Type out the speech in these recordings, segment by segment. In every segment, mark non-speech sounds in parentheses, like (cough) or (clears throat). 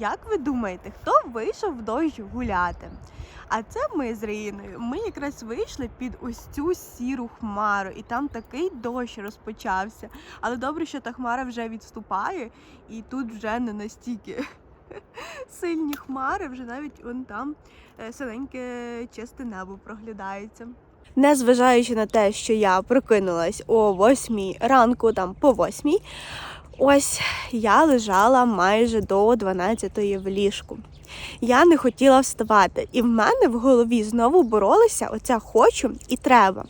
Як ви думаєте, хто вийшов в дощ гуляти? А це ми з Раїною. Ми якраз вийшли під ось цю сіру хмару, і там такий дощ розпочався. Але добре, що та хмара вже відступає, і тут вже не настільки (laughs) сильні хмари, вже навіть вон там е, синеньке чисте небо проглядається. Незважаючи на те, що я прокинулась о 8 ранку, там по 8, ось я лежала майже до 12 в ліжку. Я не хотіла вставати, і в мене в голові знову боролися оця хочу і треба.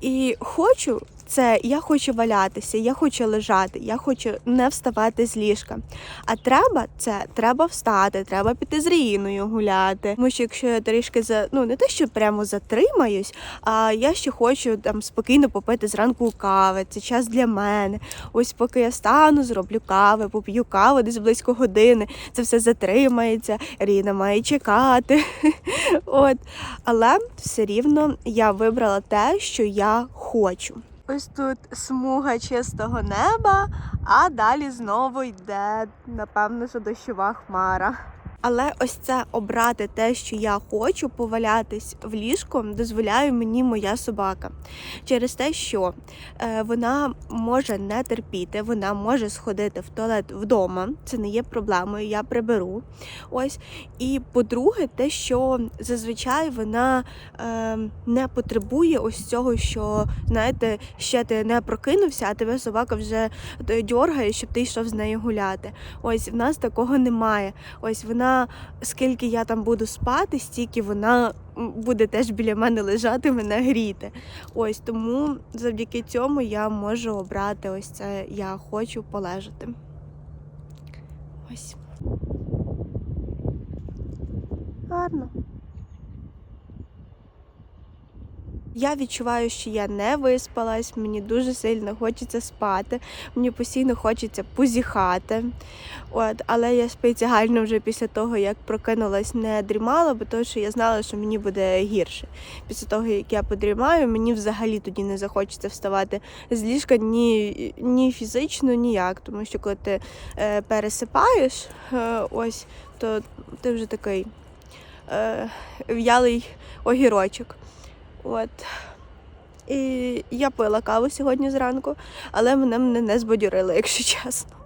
І хочу це я хочу валятися, я хочу лежати, я хочу не вставати з ліжка. А треба це треба встати, треба піти з Ріїною гуляти. Тому що якщо я трішки за ну не те, що прямо затримаюсь, а я ще хочу там спокійно попити зранку кави. Це час для мене. Ось поки я стану, зроблю кави, поп'ю каву десь близько години. Це все затримається. Ріна має чекати. (laughs) От. Але все рівно я вибрала те, що я хочу. Ось тут смуга чистого неба, а далі знову йде, напевно, що дощова хмара. Але ось це обрати те, що я хочу, повалятись в ліжко, дозволяє мені моя собака. Через те, що е, вона може не терпіти, вона може сходити в туалет вдома. Це не є проблемою, я приберу. Ось. І по-друге, те, що зазвичай вона е, не потребує ось цього, що знаєте, ще ти не прокинувся, а тебе собака вже дьоргає, щоб ти йшов з нею гуляти. Ось в нас такого немає. Ось вона, скільки я там буду спати, стільки вона буде теж біля мене лежати, мене гріти. Ось тому завдяки цьому я можу обрати ось це я хочу полежати. Ось. Гарно. Я відчуваю, що я не виспалась, мені дуже сильно хочеться спати, мені постійно хочеться позіхати. От, але я спеціально вже після того, як прокинулась, не дрімала, бо тому що я знала, що мені буде гірше. Після того, як я подрімаю, мені взагалі тоді не захочеться вставати з ліжка ні, ні фізично, ніяк. Тому що коли ти е, пересипаєш, е, ось, то ти вже такий е, в'ялий огірочок. От. І я пила каву сьогодні зранку, але мене мене не збадьорили, якщо чесно.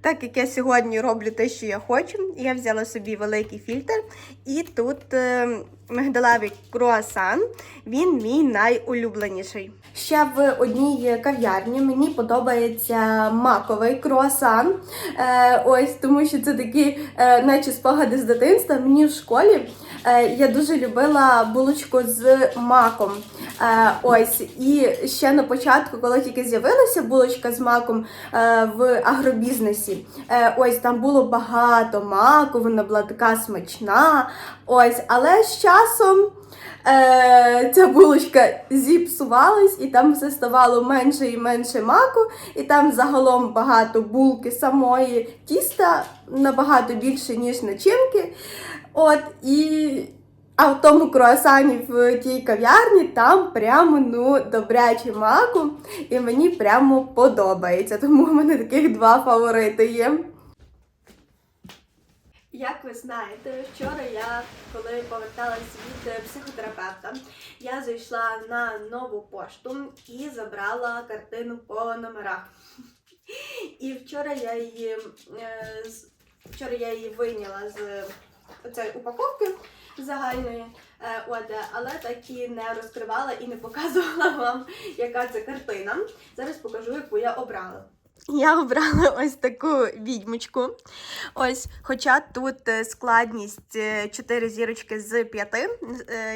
Так як я сьогодні роблю те, що я хочу, я взяла собі великий фільтр, і тут е, мигдалевий круасан, він мій найулюбленіший. Ще в одній кав'ярні мені подобається маковий круасан. Е, ось тому що це такі, е, наче спогади з дитинства. Мені в школі я дуже любила булочку з маком. Е, ось і ще на початку, коли тільки з'явилася булочка з маком е, в агробізнесі, е, ось там було багато маку, вона була така смачна. Ось, але з часом. Е, ця булочка зіпсувалась, і там все ставало менше і менше маку, і там загалом багато булки самої тіста набагато більше, ніж начинки. От, і... А в тому круасані в тій кав'ярні там прямо ну добряче маку, і мені прямо подобається. Тому в мене таких два фаворити є. Як ви знаєте, вчора я, коли поверталась від е, психотерапевта, я зайшла на нову пошту і забрала картину по номерах. І вчора я її е, вчора я її вийняла з цієї упаковки загальної, е, от, але так і не розкривала і не показувала вам, яка це картина. Зараз покажу, яку я обрала. Я обрала (laughs) ось таку відьмочку. Ось, хоча тут е, складність 4 зірочки з 5,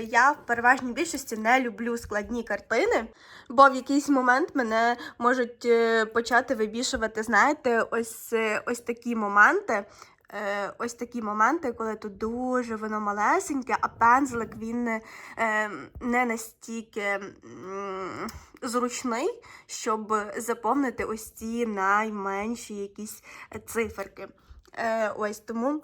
я в переважній більшості не люблю складні картини, бо в якийсь момент мене можуть е, почати вибішувати, знаєте, ось, е, ось такі моменти. Е, Ось такі моменти, коли тут дуже воно малесеньке, а пензлик він е, не настільки зручний, щоб заповнити ось ці найменші якісь циферки. Е, ось тому.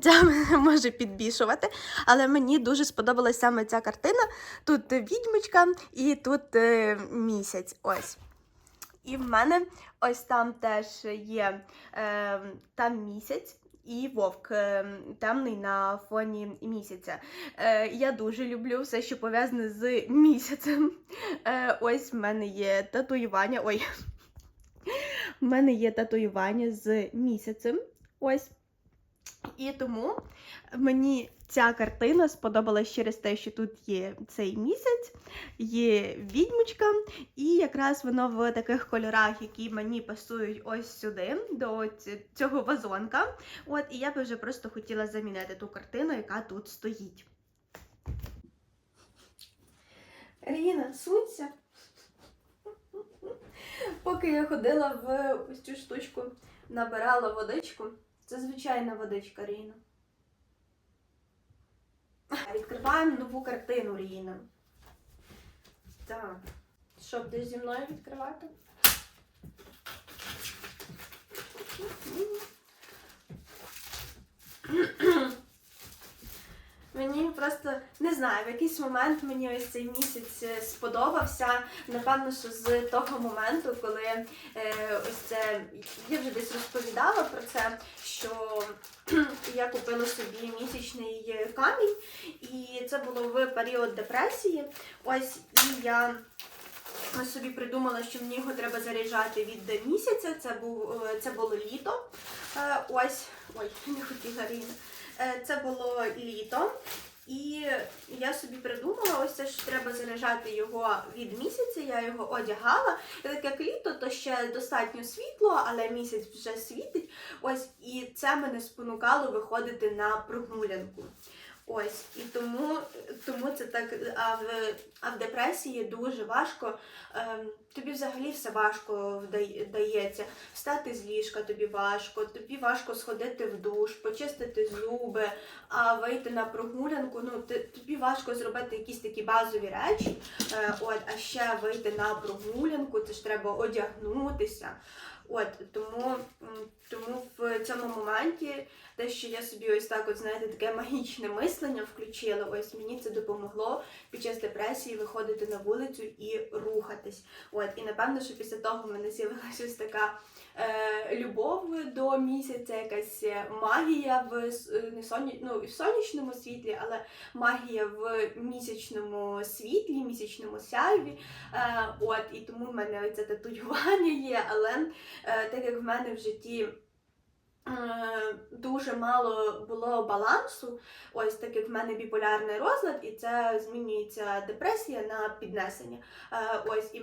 Це (laughs) може підбішувати, але мені дуже сподобалась саме ця картина. Тут відьмочка і тут е, місяць. Ось. І в мене ось там теж є е, там місяць, і вовк е, темний на фоні місяця. Е, Я дуже люблю все, що пов'язане з місяцем. Е, Ось в мене є татуювання. Ой, (laughs) в мене є татуювання з місяцем. Ось. І тому мені ця картина сподобалась через те, що тут є цей місяць, є відьмочка, і якраз воно в таких кольорах, які мені пасують ось сюди, до цього вазонка. От, і я би вже просто хотіла замінити ту картину, яка тут стоїть. Ріна, сунься. Поки я ходила в ось цю штучку, набирала водичку. Це звичайна водичка, Ріна. Відкриваємо нову картину, Ріна. Так. Що, будеш зі мною відкривати? Мені просто не знаю, в якийсь момент мені ось цей місяць е, сподобався. Напевно, що з того моменту, коли е, ось це я вже десь розповідала про це, що (clears throat) я купила собі місячний е, камінь, і це було в період депресії. Ось і я. Собі придумала, що мені його треба заряджати від місяця. Це був е, це було літо. Ось, ой, не хотіла Ріна. Е, Це було літо. І я собі придумала, ось це ж треба заряджати його від місяця. Я його одягала. І так як літо, то ще достатньо світло, але місяць вже світить. Ось і це мене спонукало виходити на прогулянку. Ось і тому, тому це так. А в, а в депресії дуже важко. Ем, тобі взагалі все важко вдає- вдається. Встати з ліжка тобі важко, тобі важко сходити в душ, почистити зуби, а вийти на прогулянку. Ну тобі важко зробити якісь такі базові речі. Е, от, а ще вийти на прогулянку, це ж треба одягнутися. От тому, тому в цьому моменті те, що я собі ось так, от знаєте, таке (laughs) магічне мислення включила, ось мені це допомогло під час депресії виходити на вулицю і рухатись. От, і напевно, що після того в мене з'явилася така е, любов до місяця, якась магія в не соні, ну, в сонячному світлі, але магія в місячному світлі, місячному сяйві. Е, от, і тому в мене це татуювання є, але е, так як в мене в житті. Дуже мало було балансу, ось так як в мене біполярний розлад, і це змінюється депресія на піднесення. Ось і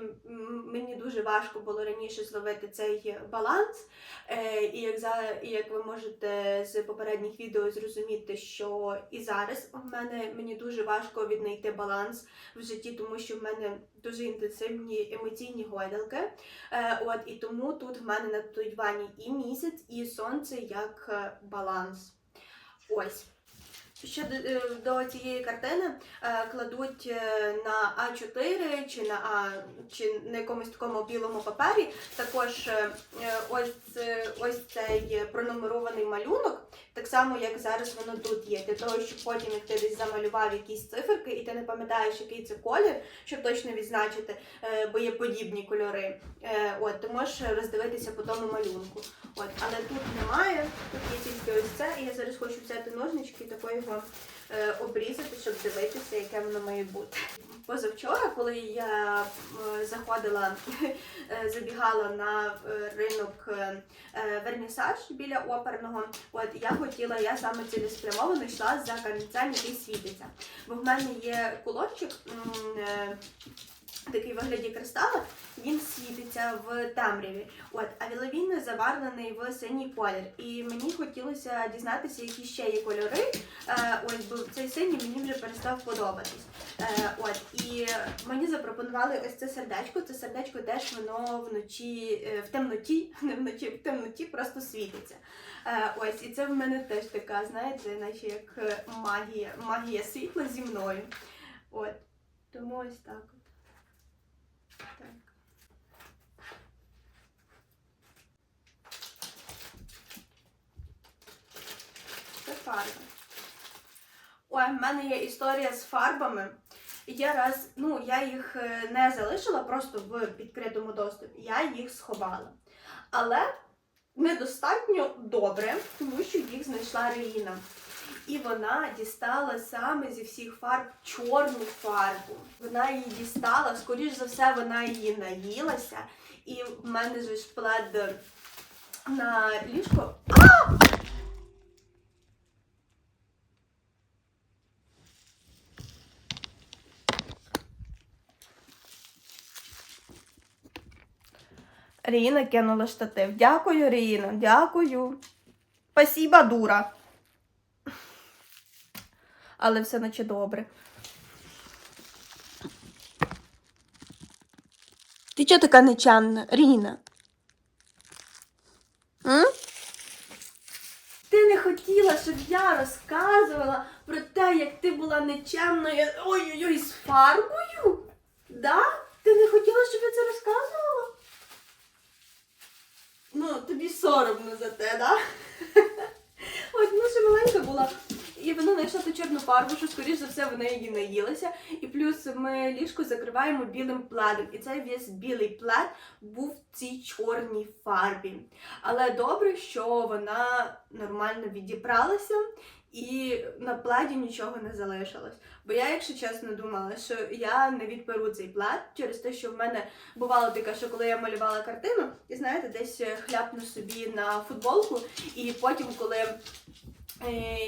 мені дуже важко було раніше зловити цей баланс. Е, І як за і як ви можете з попередніх відео зрозуміти, що і зараз в мене мені дуже важко віднайти баланс в житті, тому що в мене дуже інтенсивні емоційні гойдалки. Е, От і тому тут в мене на татуюванні і місяць, і сонце як е, баланс. Ось. Ще до, цієї картини е, кладуть на А4 чи на А чи на якомусь такому білому папері. Також ось, ось цей пронумерований малюнок, так само як зараз воно тут є. Для того, щоб потім, як ти десь замалював якісь циферки, і ти не пам'ятаєш, який це колір, щоб точно відзначити, е, бо є подібні кольори. Е, От, ти можеш роздивитися по тому малюнку. От, але тут немає, тут є тільки ось це, і я зараз хочу взяти ножнички і тако його е, обрізати, щоб дивитися, яке воно має бути. Позавчора, коли я е, заходила, е, забігала на е, ринок вернісаж біля оперного, от я хотіла, я саме цілеспрямовано йшла за камінцем, який світиться. Бо в мене є кулончик. Такий вигляді кристала, він світиться в темряві. От, а він заварлений в синій колір. І мені хотілося дізнатися, які ще є кольори. Е, ось, бо цей синій мені вже перестав подобатись. Е, от, і мені запропонували ось це сердечко. Це сердечко теж воно вночі, е, в темноті, (laughs) не вночі, в темноті просто світиться. Е, ось, і це в мене теж така, знаєте, наче як е, магія, магія світла зі мною. От. Тому ось так. Так. Це фарби. Ой, в мене є історія з фарбами. Я раз, ну, я їх е, не залишила просто в відкритому доступі, я їх сховала. Але недостатньо добре, тому що їх знайшла Реїна. І вона дістала саме зі всіх фарб чорну фарбу. Вона її дістала, скоріш за все, вона її наїлася. І в мене же ж плед на ліжко. Ріна кинула штатив. Дякую, Ріна, дякую. Спасіба, дура. Але все наче добре. Ти чого така нечемна, Ріна? М? Ти не хотіла, щоб я розказувала про те, як ти була нечемною ой-ой-ой з фарбою? Да? Ти не хотіла, щоб я це розказувала? Ну, тобі соромно за те, да? Ось, ну ще маленька була. І вона знайшла ту чорну фарбу, що, скоріш за все, вона її наїлася. І плюс ми ліжко закриваємо білим пледом. І цей весь білий плед був в цій чорній фарбі. Але добре, що вона нормально відібралася і на пледі нічого не залишилось. Бо я, якщо чесно, думала, що я не відперу цей плед через те, що в мене бувало таке, що коли я малювала картину, і знаєте, десь хляпну собі на футболку, і потім, коли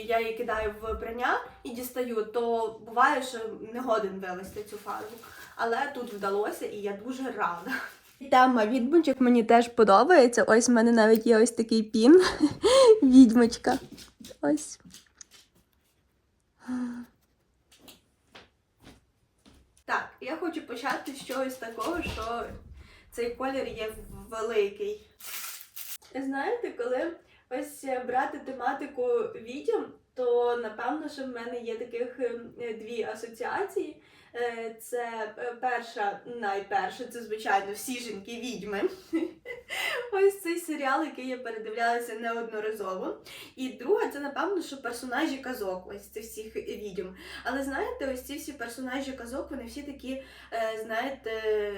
я її кидаю в прання і дістаю, то буває, що не годен вивести цю фарбу. Але тут вдалося, і я дуже рада. Тема відьмочок мені теж подобається. Ось в мене навіть є ось такий пін. (laughs) Відьмочка. Ось. Так, я хочу почати з чогось такого, що цей колір є великий. Знаєте, коли ось брати тематику відьом, то напевно, що в мене є таких е, дві асоціації. Е, Це е, перша, найперша, це звичайно всі жінки відьми. Ось цей серіал, який я передивлялася неодноразово. І друга, це напевно, що персонажі казок, ось цих всіх відьом. Але знаєте, ось ці всі персонажі казок, вони всі такі, е, знаєте,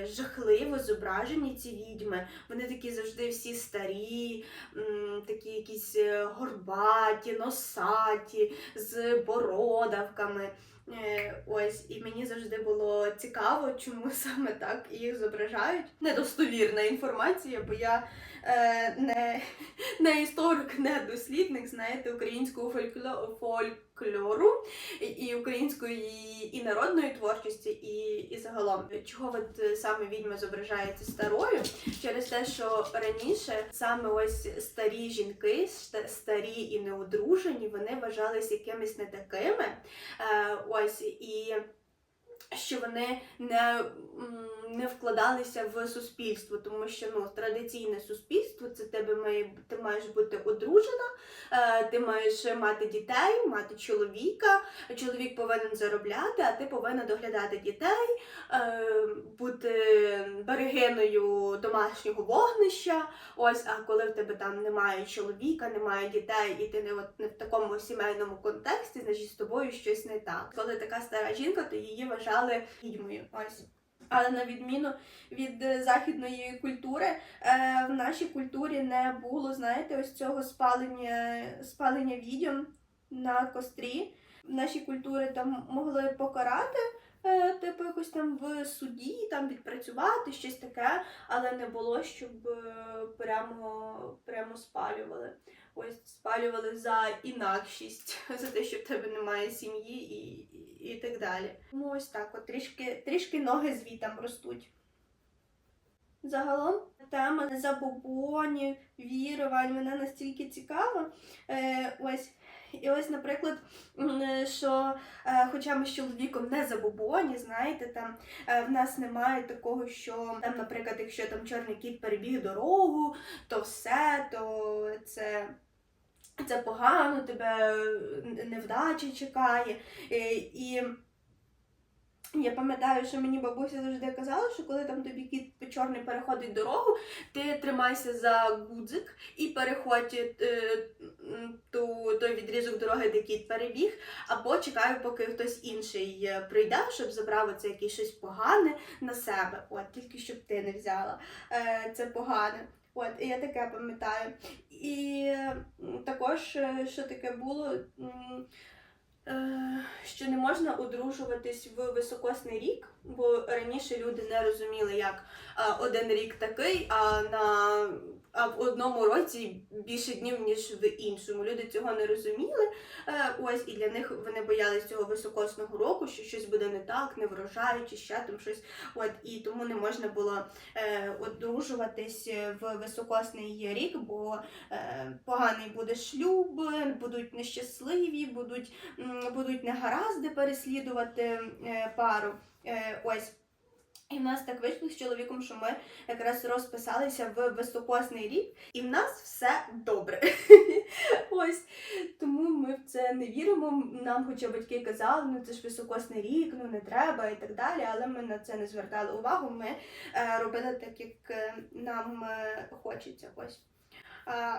жахливо зображені, ці відьми. Вони такі завжди всі старі, такі якісь е, горбаті, носаті, з бородавками. Е, Ось, і мені завжди було цікаво, чому (laughs) саме так їх зображають. Недостовірна інформація, бо я не, не історик, не дослідник, знаєте, українського фолькло, фольклору і, української і народної творчості, і, і загалом. Чого от е, саме відьма зображається старою? Через те, що раніше саме ось старі жінки, старі і неодружені, вони вважались якимись не такими. Е, ось і що вони не, не вкладалися в суспільство, тому що ну, традиційне суспільство це тебе має, ти маєш бути одружена, е, ти маєш мати дітей, мати чоловіка. Чоловік повинен заробляти, а ти повинна доглядати дітей, е, бути берегиною домашнього вогнища. Ось, а коли в тебе там немає чоловіка, немає дітей, і ти не, от, не в такому сімейному контексті, значить з тобою щось не так. Коли така стара жінка, то її вважали відьмою. Ось. Але на відміну від е, західної культури, е, в нашій культурі не було, знаєте, ось цього спалення, спалення відьом на кострі. В нашій культурі там могли покарати, типу, якось там в суді, там відпрацювати, щось таке, але не було, щоб е, прямо, прямо спалювали. Ось спалювали за інакшість, (laughs) за те, що в тебе немає сім'ї і, і, і так далі. Тому ось так, от трішки, трішки ноги звітам ростуть. Загалом тема забобонів, вірувань, вона настільки цікава. Е, ось. І ось, наприклад, що е, хоча ми з чоловіком не забобоні, знаєте, там е, в нас немає такого, що там, наприклад, якщо там чорний кіт перебіг дорогу, то все, то це. Це погано, тебе е, невдача чекає. І я пам'ятаю, що мені бабуся завжди казала, що коли там тобі кіт чорний переходить дорогу, ти тримайся за гудзик і переходь е, ту, той відрізок дороги, де кіт перебіг, або чекаю, поки хтось інший е, прийде, щоб забрав це якесь щось погане на себе. От, тільки щоб ти не взяла е, це погане. От, і я таке пам'ятаю. І також, е, що таке було, що не можна одружуватись в високосний рік, бо раніше люди не розуміли, як один рік такий, а на а в одному році більше днів, ніж в іншому. Люди цього не розуміли. Е, ось і для них вони боялись цього високосного року, що щось буде не так, не врожай, чи ще там щось. От і тому не можна було е, одружуватись в високосний рік, бо е, поганий буде шлюб, будуть нещасливі, будуть, будуть негаразди переслідувати е, пару. Е, ось. І в нас так вийшло з чоловіком, що ми якраз розписалися в високосний рік, і в нас все добре. (laughs) Ось тому ми в це не віримо. Нам, хоча батьки казали, ну це ж високосний рік, ну не треба і так далі. Але ми на це не звертали увагу. Ми е, робили так, як нам хочеться. Ось.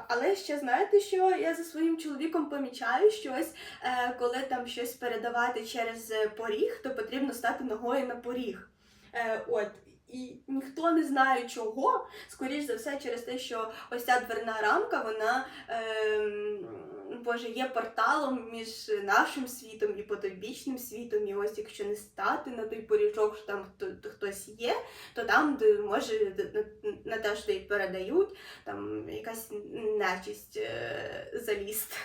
Але ще знаєте, що я за своїм чоловіком помічаю, щось, е, коли там щось передавати через е, поріг, то потрібно стати ногою на поріг. Е, от. І ніхто не знає чого, скоріш за все, через те, що ось ця дверна рамка, вона ем, Боже, є порталом між нашим світом і потойбічним світом. І ось якщо не стати на той поріжок, що там хто, то хтось є, то там де, може на, те, що й передають, там якась нечисть е, залізти.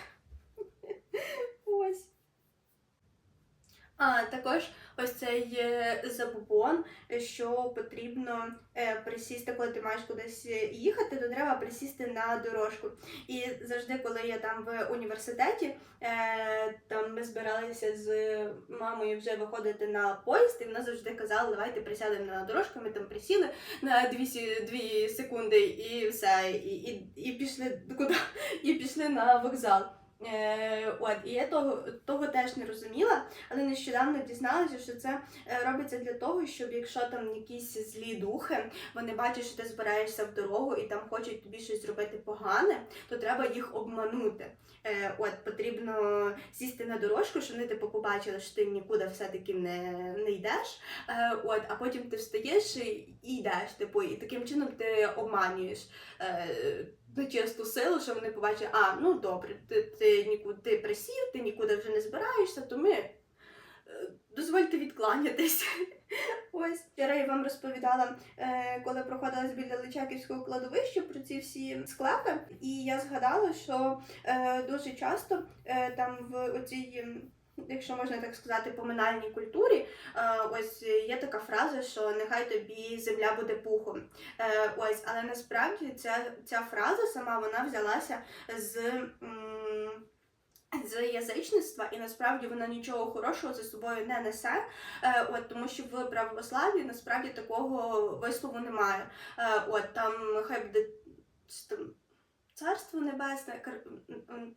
А також ось цей е, забобон, що потрібно е, присісти, коли ти маєш кудись їхати, то треба присісти на дорожку. І завжди, коли я там в університеті, е, там ми збиралися з мамою вже виходити на поїзд, і вона завжди казала, давайте присядемо на дорожку. Ми там присіли на 2, сі- 2 секунди і все, і, і, і пішли куди? (laughs) І пішли на вокзал. Е, от, і я того, того теж не розуміла, але нещодавно дізналася, що це е, робиться для того, щоб якщо там якісь злі духи, вони бачать, що ти збираєшся в дорогу і там хочуть тобі щось зробити погане, то треба їх обманути. Е, от потрібно сісти на дорожку, щоб вони типу побачили, що ти нікуди все-таки не, не йдеш. От, а потім ти встаєш і йдеш. Типу, і таким чином ти обманюєш. Нечисту силу, що вони побачать, а, ну добре, ти, ти нікуди ти присів, ти нікуди вже не збираєшся, то ми е, дозвольте відкланятись. (laughs) Ось я вам розповідала, е, коли проходилась біля Личаківського кладовища про ці всі склепи, і я згадала, що е, дуже часто там в оцій. Якщо можна так сказати, поминальній культурі, е, ось є така фраза, що нехай тобі земля буде пухом. Е, ось, але насправді ця, ця фраза сама вона взялася з. з язичництва, і насправді вона нічого хорошого за собою не несе, е, от тому що в православі насправді такого вислову немає. Е, от там хай буде там, царство небесне,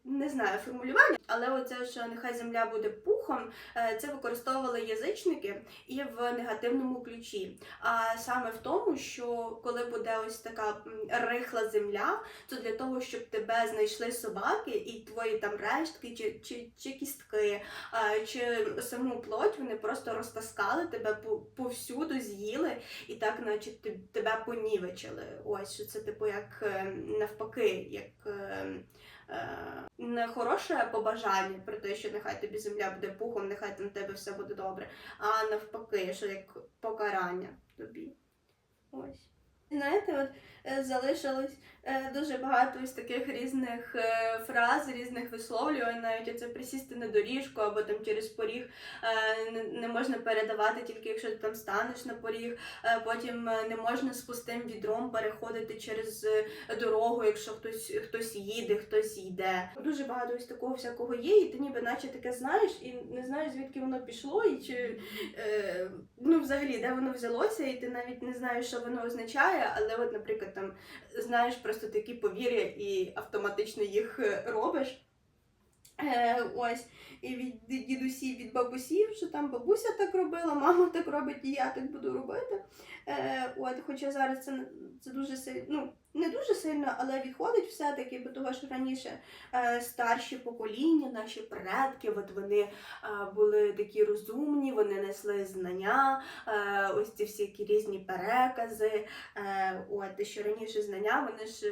не знаю формулювання, але оце, що нехай земля буде пухом, е, це використовували язичники і в негативному ключі. А саме в тому, що коли буде ось така рихла земля, то для того, щоб тебе знайшли собаки і твої там рештки чи, чи, чи кістки, чи саму плоть, вони просто розтаскали тебе повсюду, з'їли і так, наче тебе понівечили. Ось що це типу як е, навпаки, як. е, е, Не хороше побажання про те, що нехай тобі земля буде пухом, нехай там тебе все буде добре, а навпаки, що як покарання тобі. Ось. Знаєте, от е, залишилось е, дуже багато ось таких різних е, фраз, різних висловлювань, навіть оце присісти на доріжку або там через поріг не, можна передавати, тільки якщо ти там станеш на поріг. Потім не можна з пустим відром переходити через дорогу, якщо хтось хтось їде, хтось йде. Дуже багато ось такого всякого є, і ти ніби наче таке знаєш, і не знаєш звідки воно пішло, і чи ну взагалі де воно взялося, і ти навіть не знаєш, що воно означає. Але, от, наприклад, там знаєш просто такі повір'я і автоматично їх е, робиш. Е, ось і від дідусів, від бабусів, що там бабуся так робила, мама так робить, і я так буду робити. Е, от, хоча зараз це, це дуже ну не дуже сильно, але відходить все-таки, бо того, що раніше е, старші покоління, наші предки, от вони е, були такі розумні, вони несли знання, е, ось ці всякі різні перекази. От, що раніше знання вони ж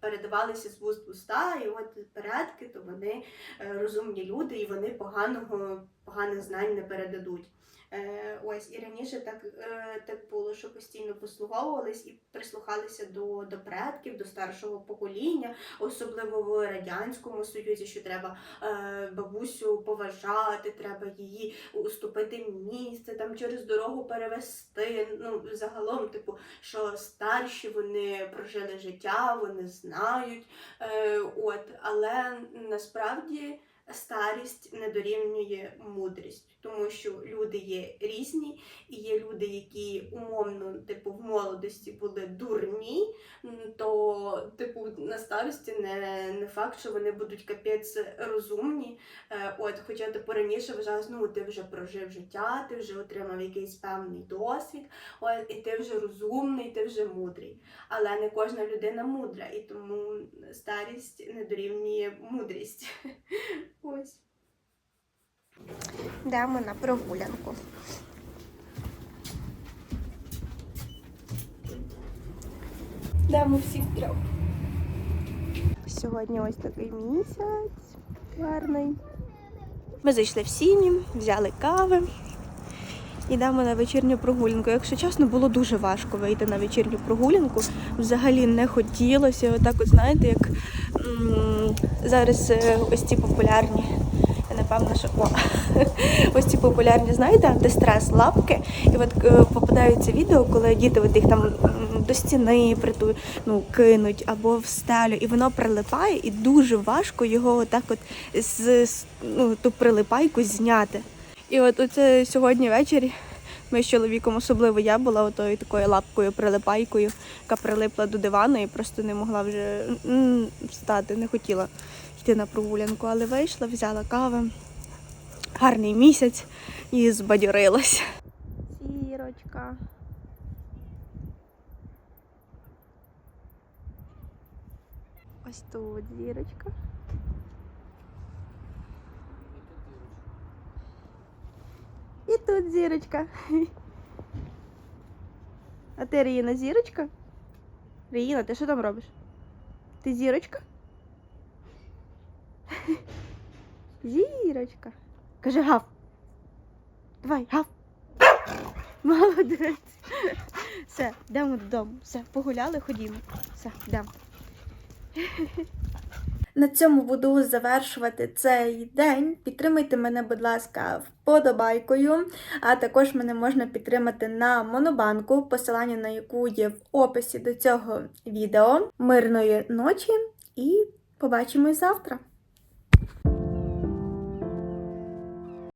передавалися з вуст в уста, і от предки, то вони розумні люди, і вони поганого, поганих знань не передадуть. Е, ось і раніше так, е, так було, що постійно послуговувались і прислухалися до, до предків, до старшого покоління, особливо в радянському союзі, що треба е, бабусю поважати, треба її уступити місце, там через дорогу перевести. Ну загалом, типу, що старші вони прожили життя, вони знають. От, але насправді старість не дорівнює мудрість, тому що люди є різні, і є люди, які умовно, типу, в молодості були дурні, то, типу, на старості не, не факт, що вони будуть капець розумні. Е, от, хоча типу раніше вважалось, ну ти вже прожив життя, ти вже отримав якийсь певний досвід, от, і ти вже розумний, ти вже мудрий. Але не кожна людина мудра, і тому старість не дорівнює мудрість. (laughs) Ось. Йдемо на прогулянку. Йдемо всі втрьох. Сьогодні ось такий місяць гарний. Ми зайшли в сіні, взяли кави. Йдемо на вечірню прогулянку. Якщо чесно, було дуже важко вийти на вечірню прогулянку. Взагалі не хотілося. Отак, от знаєте, як м, зараз е, ось ці популярні. Напевно, що (laughs) ось ці популярні, знаєте, антистрес лапки. І от е, попадаються відео, коли діти от їх там до стіни приту, ну, кинуть або в стелю, і воно прилипає, і дуже важко його отак от з ну, ту прилипайку зняти. І от оце сьогодні ввечері ми з чоловіком, особливо я була отою такою лапкою, прилипайкою, яка прилипла до дивану і просто не могла вже встати, не хотіла йти на прогулянку, але вийшла, взяла кави. Гарний місяць і збадьорилась. Сірочка. Ось тут зірочка. І тут зірочка. А ти Ріїна зірочка? Ріїна, ти що там робиш? Ти зірочка? Зірочка. Каже гав. Давай, гав. Молодець. Все, йдемо додому. Все, погуляли, ходімо. Все, йдемо. На цьому буду завершувати цей день. Підтримайте мене, будь ласка, вподобайкою. А також мене можна підтримати на Монобанку, посилання на яку є в описі до цього відео. Мирної ночі і побачимось завтра!